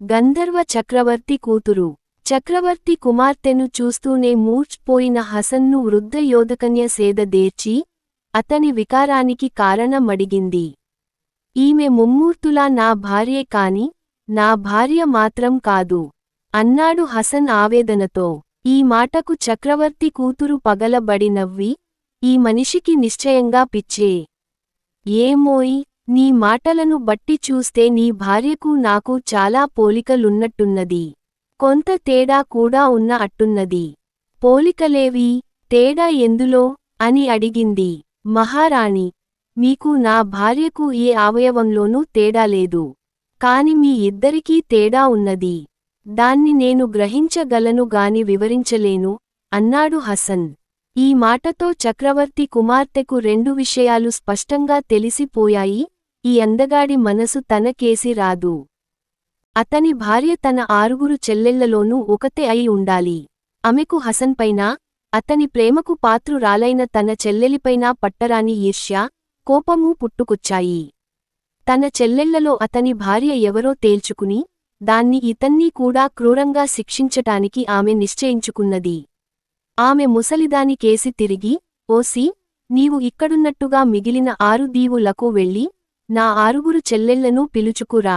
గంధర్వ చక్రవర్తి కూతురు. చక్రవర్తి కుమార్తెను చూస్తూనే మూర్చిపోయిన హసన్ను వృద్ధ యోధకన్య సేదదేర్చి అతని వికారానికి కారణమడిగింది. ఈమె ముమ్మూర్తులా నా భార్యే కాని నా భార్య మాత్రం కాదు. అన్నాడు హసన్ ఆవేదనతో. ఈ మాటకు చక్రవర్తి కూతురు పగలబడి నవ్వి ఈ మనిషికి నిశ్చయంగా పిచ్చే. ఏమోయ్ నీ మాటలను బట్టి చూస్తే నీ భార్యకు నాకు చాలా పోలికలున్నట్టున్నది. కొంత తేడా కూడా ఉన్న అట్టున్నది. పోలికలేవి? తేడా ఎందులో? అని అడిగింది. మహారాణి మీకు నా భార్యకు ఏ అవయవంలోనూ తేడా లేదు. కాని మీ ఇద్దరికీ తేడా ఉన్నది. దాన్ని నేను గ్రహించగలను గాని వివరించలేను అన్నాడు హసన్. ఈ మాటతో చక్రవర్తి కుమార్తెకు రెండు విషయాలు స్పష్టంగా తెలిసిపోయాయి. ఈ అందగాడి మనసు తనకేసి రాదు. అతని భార్య తన ఆరుగురు చెల్లెళ్ళలోనూ ఒకతే అయి ఉండాలి. ఆమెకు హసన్పైనా అతని ప్రేమకు పాత్రురాలైన తన చెల్లెలిపైనా పట్టరాని ఈర్ష్య కోపమూ పుట్టుకొచ్చాయి. తన చెల్లెళ్ళలో అతని భార్య ఎవరో తేల్చుకుని దాన్ని ఇతన్ని కూడా క్రూరంగా శిక్షించటానికి ఆమె నిశ్చయించుకున్నది. ఆమె ముసలిదాని కేసి తిరిగి ఓసి నీవు ఇక్కడున్నట్టుగా మిగిలిన ఆరు దీవులకు వెళ్ళి నా ఆరుగురు చెల్లెళ్ళను పిలుచుకురా.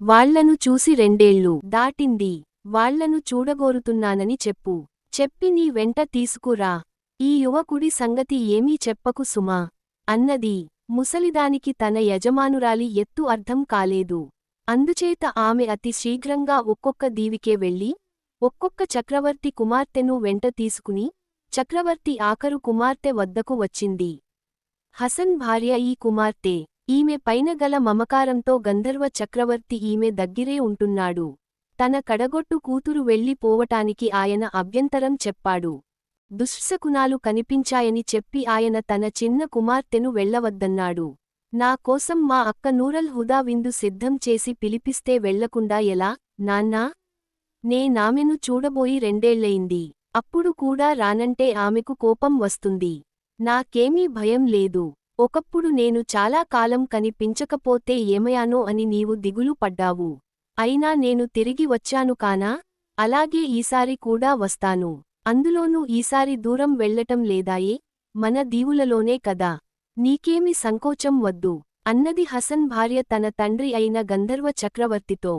వాళ్ళను చూసి రెండేళ్ళు దాటింది. వాళ్ళను చూడగోరుతున్నానని చెప్పు. చెప్పి నీ వెంట తీసుకురా. ఈ యువకుడి సంగతి ఏమీ చెప్పకు సుమా. అన్నది. ముసలిదానికి తన యజమానురాలి ఎత్తు అర్థం కాలేదు. అందుచేత ఆమె అతి శీఘ్రంగా ఒక్కొక్క దీవికే వెళ్ళి ఒక్కొక్క చక్రవర్తి కుమార్తెను వెంట తీసుకుని చక్రవర్తి ఆఖరు కుమార్తె వద్దకు వచ్చింది. హసన్ భార్య ఈ కుమార్తె. ఈమె పైన గల మమకారంతో గంధర్వ చక్రవర్తి ఈమె దగ్గిరే ఉంటున్నాడు. తన కడగొట్టు కూతురు వెళ్ళి పోవటానికి ఆయన అభ్యంతరం చెప్పాడు. దుశ్శకునాలు కనిపించాయని చెప్పి ఆయన తన చిన్న కుమార్తెను వెళ్ళవద్దన్నాడు. నా కోసం మా అక్క నూరల్ హుదా విందు సిద్ధం చేసి పిలిపిస్తే వెళ్ళకుండా ఎలా? నాన్నా! నే నామెను చూడబోయి రెండేళ్ళయింది అప్పుడు కూడా రానంటే ఆమెకు కోపం వస్తుంది. నాకేమీ భయం లేదు. ఒకప్పుడు నేను చాలా కాలం కనిపించకపోతే ఏమయానో అని నీవు దిగులు పడ్డావు. అయినా నేను తిరిగి వచ్చాను కానా? అలాగే ఈసారి కూడా వస్తాను. అందులోనూ ఈసారి దూరం వెళ్ళటం లేదాయే? మన దీవులలోనే కదా. నీకేమి సంకోచం వద్దు. అన్నది హసన్ భార్య తన తండ్రి అయిన గంధర్వ చక్రవర్తితో.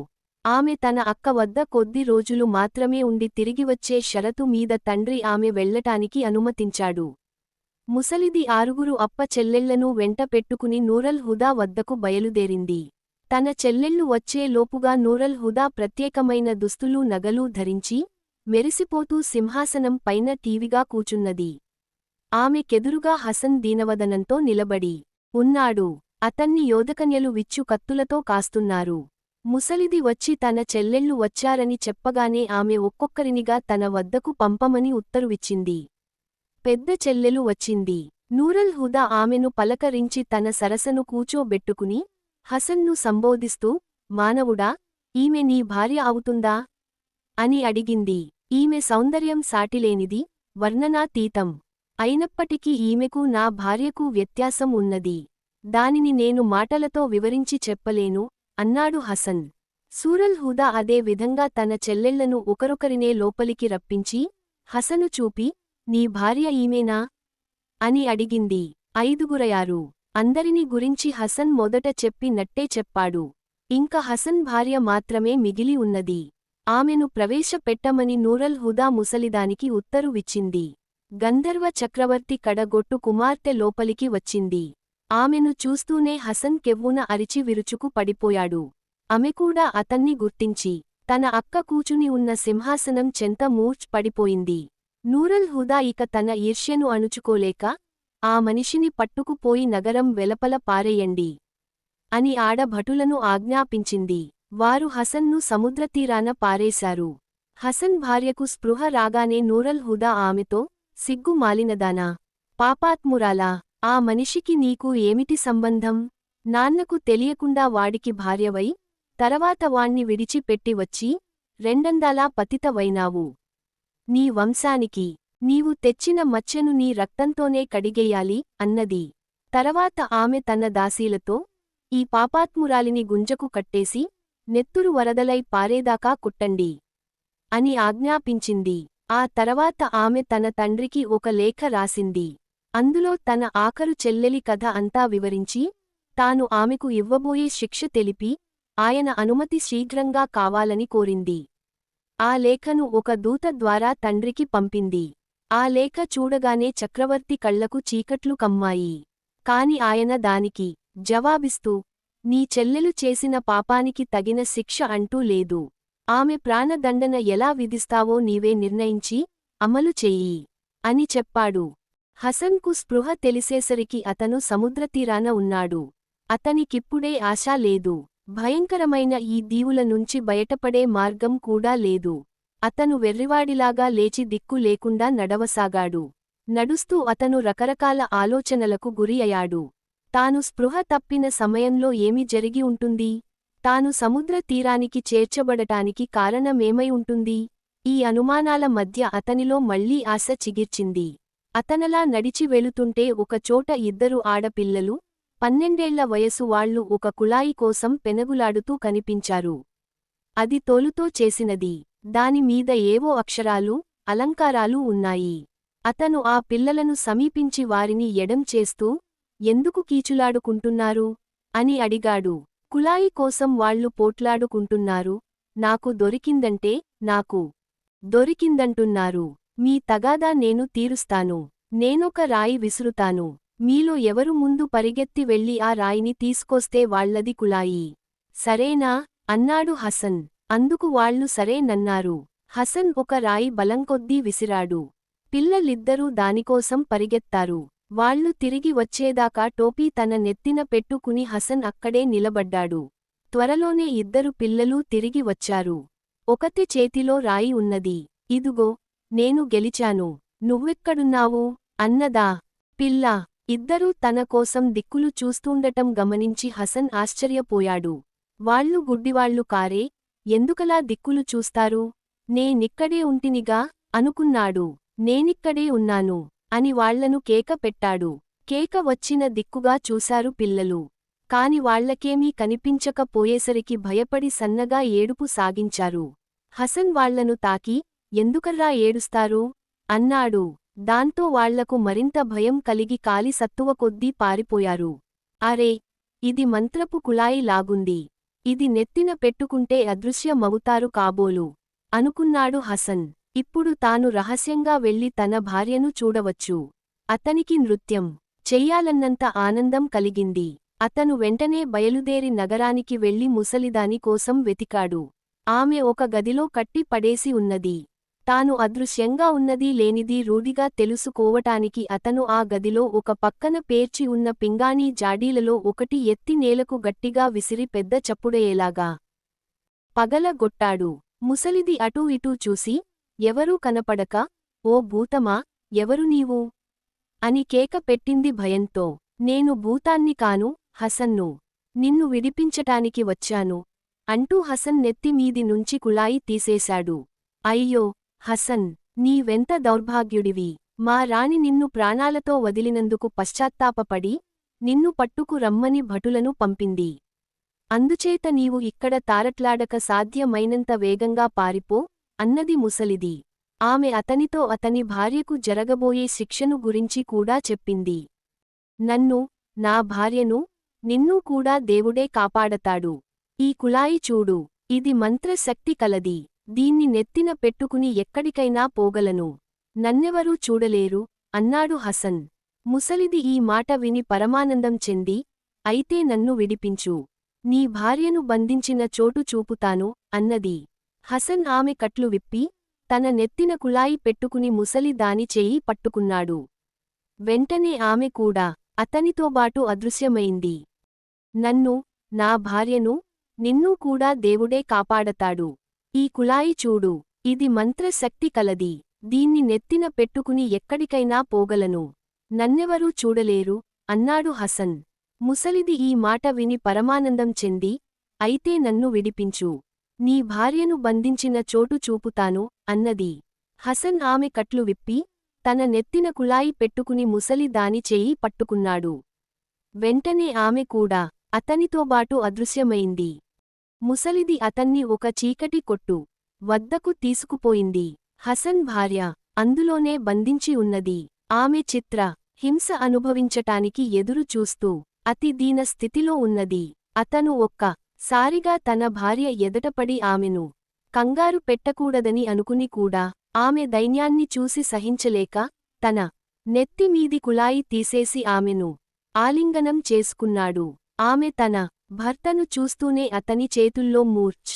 ఆమె తన అక్క వద్ద కొద్ది రోజులు మాత్రమే ఉండి తిరిగివచ్చే షరతు మీద తండ్రి ఆమె వెళ్ళటానికి అనుమతించాడు. ముసలిది ఆరుగురు అప్ప చెల్లెళ్ళను వెంట పెట్టుకుని నూరల్ హుదా వద్దకు బయలుదేరింది. తన చెల్లెళ్ళు వచ్చే లోపుగా నూరల్ హుదా ప్రత్యేకమైన దుస్తులు నగలు ధరించి మెరిసిపోతూ సింహాసనం పైన టీవిగా కూచున్నది. ఆమెకెదురుగా హసన్ దీనవదనంతో నిలబడి ఉన్నాడు. అతన్ని యోధకన్యలు విచ్చు కత్తులతో కాస్తున్నారు. ముసలిది వచ్చి తన చెల్లెళ్ళు వచ్చారని చెప్పగానే ఆమె ఒక్కొక్కరినిగా తన వద్దకు పంపమని ఉత్తరువిచ్చింది. పెద్ద చెల్లెలు వచ్చింది. నూరల్ హుదా ఆమెను పలకరించి తన సరసను కూచోబెట్టుకుని హసన్ను సంబోధిస్తూ మానవుడా ఈమె నీ భార్య అవుతుందా? అని అడిగింది. ఈమె సౌందర్యం సాటిలేనిది వర్ణనాతీతం. అయినప్పటికీ ఈమెకు నా భార్యకు వ్యత్యాసం ఉన్నది. దానిని నేను మాటలతో వివరించి చెప్పలేను అన్నాడు హసన్. సూరల్ హుదా అదే విధంగా తన చెల్లెళ్ళను ఒకరొకరినే లోపలికి రప్పించి హసను చూపి నీ భార్య ఈమెనా? అని అడిగింది. ఐదుగురయారు అందరిని గురించి హసన్ మొదట చెప్పి నట్టే చెప్పాడు. ఇంక హసన్ భార్య మాత్రమే మిగిలి ఉన్నది. ఆమెను ప్రవేశపెట్టమని నూరల్ హుదా ముసలిదానికి ఉత్తరువిచ్చింది గంధర్వ చక్రవర్తి కడగొట్టు కుమార్తె లోపలికి వచ్చింది. ఆమెను చూస్తూనే హసన్ కెవ్వున అరిచి విరుచుకు పడిపోయాడు. ఆమెకూడా అతన్ని గుర్తించి తన అక్క కూచుని ఉన్న సింహాసనం చెంత మూర్చ్ పడిపోయింది. నూరల్ హుదా ఇక తన ఈర్ష్యను అణుచుకోలేక ఆ మనిషిని పట్టుకుపోయి నగరం వెలపల పారేయండి అని ఆడభటులను ఆజ్ఞాపించింది. వారు హసన్ను సముద్రతీరాన పారేశారు. హసన్ భార్యకు స్పృహ రాగానే నూరల్ హుదా ఆమెతో సిగ్గు మాలినదానా? పాపాత్మురాలా? ఆ మనిషికి నీకు ఏమిటి సంబంధం? నాన్నకు తెలియకుండా వాడికి భార్యవై తర్వాత వాణ్ణి విడిచిపెట్టి వచ్చి రెండందాలా పతితవైనావు. నీ వంశానికి నీవు తెచ్చిన మచ్చను నీ రక్తంతోనే కడిగేయాలి అన్నది. తర్వాత ఆమె తన దాసీలతో ఈ పాపాత్మురాలిని గుంజకు కట్టేసి నెత్తురు వరదలై పారేదాకా కుట్టండి అని ఆజ్ఞాపించింది. ఆ తర్వాత ఆమె తన తండ్రికి ఒక లేఖ రాసింది. అందులో తన ఆఖరు చెల్లెలి కథ అంతా వివరించి తాను ఆమెకు ఇవ్వబోయే శిక్ష తెలిపి ఆయన అనుమతి శీఘ్రంగా కావాలని కోరింది. ఆ లేఖను ఒక దూత ద్వారా తండ్రికి పంపింది. ఆ లేఖ చూడగానే చక్రవర్తి కళ్ళకు చీకట్లు కమ్మాయి. కాని ఆయన దానికి జవాబిస్తూ నీ చెల్లెలు చేసిన పాపానికి తగిన శిక్ష అంటూ లేదు. ఆమె ప్రాణదండన ఎలా విధిస్తావో నీవే నిర్ణయించి అమలు చెయ్యి అని చెప్పాడు. హసన్కు స్పృహ తెలిసేసరికి అతను సముద్రతీరాన ఉన్నాడు. అతనికిప్పుడే ఆశ లేదు. భయంకరమైన ఈ దీవుల నుంచి బయటపడే మార్గం కూడా లేదు. అతను వెర్రివాడిలాగా లేచి దిక్కు లేకుండా నడవసాగాడు. నడుస్తూ అతను రకరకాల ఆలోచనలకు గురి అయ్యాడు. తాను స్పృహ తప్పిన సమయంలో ఏమి జరిగి ఉంటుంది? తాను సముద్ర తీరానికి చేర్చబడటానికి కారణమేమై ఉంటుంది? ఈ అనుమానాల మధ్య అతనిలో మళ్ళీ ఆశ చిగిర్చింది. అతనలా నడిచి వెళుతుంటే ఒకచోట ఇద్దరు ఆడపిల్లలు పన్నెండేళ్ళ వయసు వాళ్ళు ఒక కుళాయి కోసం పెనగులాడుతూ కనిపించారు. అది తోలుతో చేసినది. దానిమీద ఏవో అక్షరాలు అలంకారాలు ఉన్నాయి. అతను ఆ పిల్లలను సమీపించి వారిని ఎడం చేస్తూ ఎందుకు కీచులాడుకుంటున్నారు అని అడిగాడు. కుళాయి కోసం వాళ్ళు పోట్లాడుకుంటున్నారు. నాకు దొరికిందంటే నాకు దొరికిందంటున్నారు. మీ తగాదా నేను తీరుస్తాను. నేనొక రాయి విసురుతాను. మీలో ఎవరు ముందు పరిగెత్తి వెళ్ళి ఆ రాయిని తీసుకొస్తే వాళ్ళది కులాయి సరేనా? అన్నాడు హసన్. అందుకు వాళ్ళు సరేనన్నారు హసన్ ఒక రాయి బలంకొద్దీ విసిరాడు. పిల్లలిద్దరూ దానికోసం పరిగెత్తారు. వాళ్ళు తిరిగి వచ్చేదాకా టోపీ తన నెత్తిన పెట్టుకుని హసన్ అక్కడే నిలబడ్డాడు. త్వరలోనే ఇద్దరు పిల్లలూ తిరిగి వచ్చారు. ఒకతి చేతిలో రాయి ఉన్నది. ఇదుగో నేను గెలిచాను. నువ్వెక్కడున్నావు? అన్నదా? పిల్ల ఇద్దరూ తన కోసం దిక్కులు చూస్తూండటం గమనించి హసన్ ఆశ్చర్యపోయాడు. వాళ్ళు గుడ్డివాళ్ళు కారే ఎందుకలా దిక్కులు చూస్తారు? నేనిక్కడే ఉంటినిగా అనుకున్నాడు. నేనిక్కడే ఉన్నాను అని వాళ్ళను కేక పెట్టాడు. కేక వచ్చిన దిక్కుగా చూశారు పిల్లలు. కాని వాళ్ళకేమీ కనిపించకపోయేసరికి భయపడి సన్నగా ఏడుపు సాగించారు. హసన్ వాళ్ళను తాకి ఎందుకర్రా ఏడుస్తారు అన్నాడు. దాంతో వాళ్ళకు మరింత భయం కలిగి కాలి సత్తువ కొద్దీ పారిపోయారు. అరే! ఇది మంత్రపు కుళాయి లాగుంది. ఇది నెత్తిన పెట్టుకుంటే అదృశ్యమవుతారు కాబోలు. అనుకున్నాడు హసన్. ఇప్పుడు తాను రహస్యంగా వెళ్ళి తన భార్యను చూడవచ్చు. అతనికి నృత్యం చెయ్యాలన్నంత ఆనందం కలిగింది. అతను వెంటనే బయలుదేరి నగరానికి వెళ్ళి ముసలిదాని కోసం వెతికాడు. ఆమె ఒక గదిలో కట్టి పడేసి ఉన్నది. తాను అదృశ్యంగా ఉన్నదీ లేనిదీ రూఢిగా తెలుసుకోవటానికి అతను ఆ గదిలో ఒక పక్కన పేర్చి ఉన్న పింగాణీ జాడీలలో ఒకటి ఎత్తి నేలకు గట్టిగా విసిరి పెద్ద చప్పుడయ్యేలాగా పగలగొట్టాడు ముసలిది అటూ ఇటూ చూసి ఎవరూ కనపడక? ఓ భూతమా? ఎవరు నీవు అని కేక పెట్టింది భయంతో. నేను భూతాన్ని కాను హసన్ను. నిన్ను విడిపించటానికి వచ్చాను అంటూ హసన్ నెత్తిమీది నుంచి కుళాయి తీసేశాడు. అయ్యో! హసన్ నీవెంత దౌర్భాగ్యుడివి. మా రాణి నిన్ను ప్రాణాలతో వదిలినందుకు పశ్చాత్తాపపడి నిన్ను పట్టుకు రమ్మని భటులను పంపింది. అందుచేత నీవు ఇక్కడ తారట్లాడక సాధ్యమైనంత వేగంగా పారిపో అన్నది ముసలిది. ఆమె అతనితో అతని భార్యకు జరగబోయే శిక్షను గురించి కూడా చెప్పింది. నన్ను నా భార్యను నిన్నూ కూడా దేవుడే కాపాడతాడు. ఈ కుళాయి చూడు ఇది మంత్రశక్తి కలది. దీన్ని నెత్తిన పెట్టుకుని ఎక్కడికైనా పోగలను. నన్నెవరూ చూడలేరు అన్నాడు హసన్. ముసలిది ఈ మాట విని పరమానందం చెంది అయితే నన్ను విడిపించు. నీ భార్యను బంధించిన చోటు చూపుతాను అన్నది. హసన్ ఆమె కట్లు విప్పి తన నెత్తిన కుళాయి పెట్టుకుని ముసలి దాని చేయి పట్టుకున్నాడు. వెంటనే ఆమె కూడా అతనితోబాటు అదృశ్యమైంది. నన్ను నా భార్యను నిన్నూ కూడా దేవుడే కాపాడతాడు. ఈ కుళాయి చూడు ఇది మంత్రశక్తి కలది. దీన్ని నెత్తిన పెట్టుకుని ఎక్కడికైనా పోగలను. నన్నెవరూ చూడలేరు అన్నాడు హసన్. ముసలిది ఈ మాట విని పరమానందం చెంది అయితే నన్ను విడిపించు. నీ భార్యను బంధించిన చోటు చూపుతాను అన్నది. హసన్ ఆమె కట్లు విప్పి తన నెత్తిన కుళాయి పెట్టుకుని ముసలి దాని చేయి పట్టుకున్నాడు. వెంటనే ఆమె కూడా అతనితోబాటు అదృశ్యమైంది. ముసలిది అతన్ని ఒక చీకటి కొట్టు వద్దకు తీసుకుపోయింది. హసన్ భార్య అందులోనే బంధించి ఉన్నది. ఆమె చిత్ర హింస అనుభవించటానికి ఎదురు చూస్తూ అతి దీన స్థితిలో ఉన్నది. అతను ఒక్క సారిగా తన భార్య ఎదటపడి ఆమెను కంగారు పెట్టకూడదని అనుకుని కూడా ఆమె దైన్యాన్ని చూసి సహించలేక తన నెత్తిమీది కుళాయి తీసేసి ఆమెను ఆలింగనం చేసుకున్నాడు. ఆమె తన భర్తను చూస్తూనే అతని చేతుల్లో మూర్చ్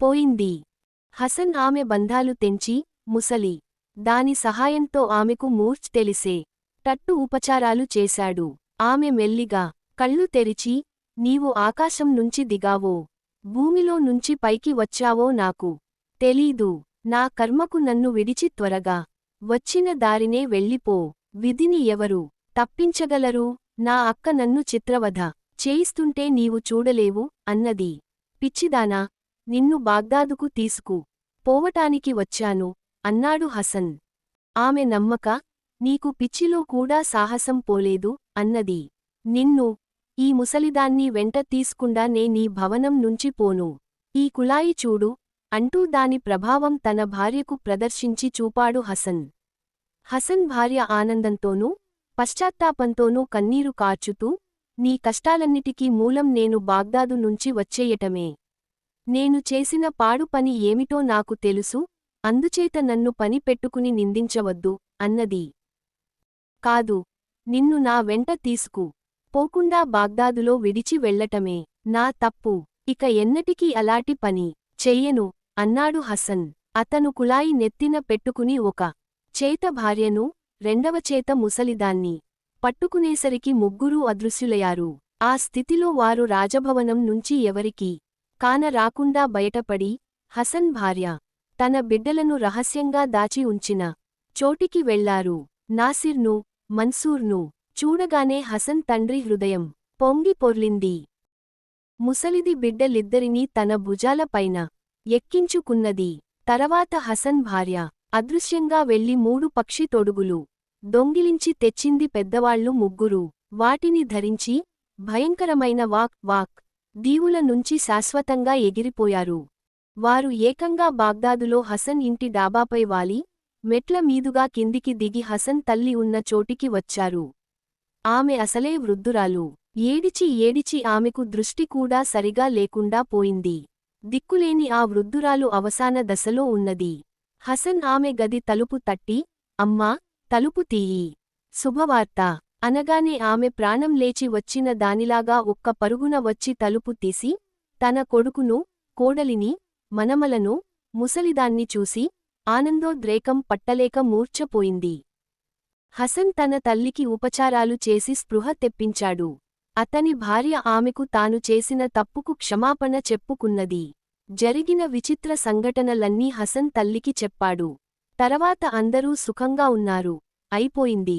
పోయింది. హసన్ ఆమె బంధాలు తెంచి ముసలి. దాని సహాయంతో ఆమెకు మూర్ఛ్ తెలిసే టట్టు ఉపచారాలు చేశాడు. ఆమె మెల్లిగా కళ్ళు తెరిచి నీవు ఆకాశం నుంచి దిగావో భూమిలో నుంచి పైకి వచ్చావో నాకు తెలీదు. నా కర్మకు నన్ను విడిచి త్వరగా వచ్చిన దారినే వెళ్ళిపో. విధిని ఎవరు తప్పించగలరు? నా అక్క నన్ను చిత్రవధ చేయిస్తుంటే నీవు చూడలేవు అన్నది. పిచ్చిదానా నిన్ను బాగ్దాదుకు తీసుకు. పోవటానికి వచ్చాను అన్నాడు హసన్. ఆమె నమ్మక నీకు పిచ్చిలో కూడా సాహసం పోలేదు అన్నది. నిన్ను ఈ ముసలిదాన్ని వెంట తీసుకుండానే నీ భవనం నుంచి పోను. ఈ కుళాయి చూడు అంటూ దాని ప్రభావం తన భార్యకు ప్రదర్శించి చూపాడు హసన్. హసన్ భార్య ఆనందంతోనూ పశ్చాత్తాపంతోనూ కన్నీరు కార్చుతూ నీ కష్టాలన్నిటికీ మూలం నేను బాగ్దాదు నుంచి వచ్చేయటమే. నేను చేసిన పాడు పని ఏమిటో నాకు తెలుసు అందుచేత నన్ను పని పెట్టుకుని నిందించవద్దు అన్నది. కాదు నిన్ను నా వెంట తీసుకు. పోకుండా బాగ్దాదులో విడిచి వెళ్ళటమే. నా తప్పు. ఇక ఎన్నటికీ అలాటి పని చెయ్యను అన్నాడు హసన్. అతను కుళాయి నెత్తిన పెట్టుకుని ఒక చేత భార్యను రెండవ చేత ముసలిదాన్ని. పట్టుకునేసరికి ముగ్గురూ అదృశ్యులయారు ఆ స్థితిలో వారు రాజభవనం నుంచి ఎవరికీ కాన రాకుండా బయటపడి హసన్ భార్య తన బిడ్డలను రహస్యంగా దాచి ఉంచిన చోటికి వెళ్ళారు. నాసిర్ను మన్సూర్ను చూడగానే హసన్ తండ్రి హృదయం పొంగి పొర్లింది. ముసలిది బిడ్డలిద్దరినీ తన భుజాలపైన ఎక్కించుకున్నది. తర్వాత హసన్ భార్య అదృశ్యంగా వెళ్ళి మూడు పక్షి తొడుగులు దొంగిలించి తెచ్చింది పెద్దవాళ్ళు ముగ్గురు. వాటిని ధరించి భయంకరమైన వాక్ వాక్ దీవుల నుంచి శాశ్వతంగా ఎగిరిపోయారు. వారు ఏకంగా బాగ్దాదులో హసన్ ఇంటి డాబాపై వాలి మెట్ల మీదుగా కిందికి దిగి హసన్ తల్లి ఉన్న చోటికి వచ్చారు. ఆమె అసలే వృద్ధురాలు. ఏడిచి ఏడిచి ఆమెకు దృష్టి కూడా సరిగా లేకుండా పోయింది. దిక్కులేని ఆ వృద్ధురాలు అవసాన దశలో ఉన్నది. హసన్ ఆమె గది తలుపు తట్టి అమ్మా తలుపు తీయి. శుభవార్త. అనగానే ఆమె ప్రాణం లేచి వచ్చిన దానిలాగా ఒక్క పరుగున వచ్చి తలుపు తీసి తన కొడుకును కోడలిని మనమలను ముసలిదాన్ని చూసి ఆనందోద్రేకం పట్టలేక మూర్ఛపోయింది. హసన్ తన తల్లికి ఉపచారాలు చేసి స్పృహ తెప్పించాడు. అతని భార్య ఆమెకు తాను చేసిన తప్పుకు క్షమాపణ చెప్పుకున్నది. జరిగిన విచిత్ర సంఘటనలన్నీ హసన్ తల్లికి చెప్పాడు. తర్వాత అందరూ సుఖంగా ఉన్నారు. అయిపోయింది.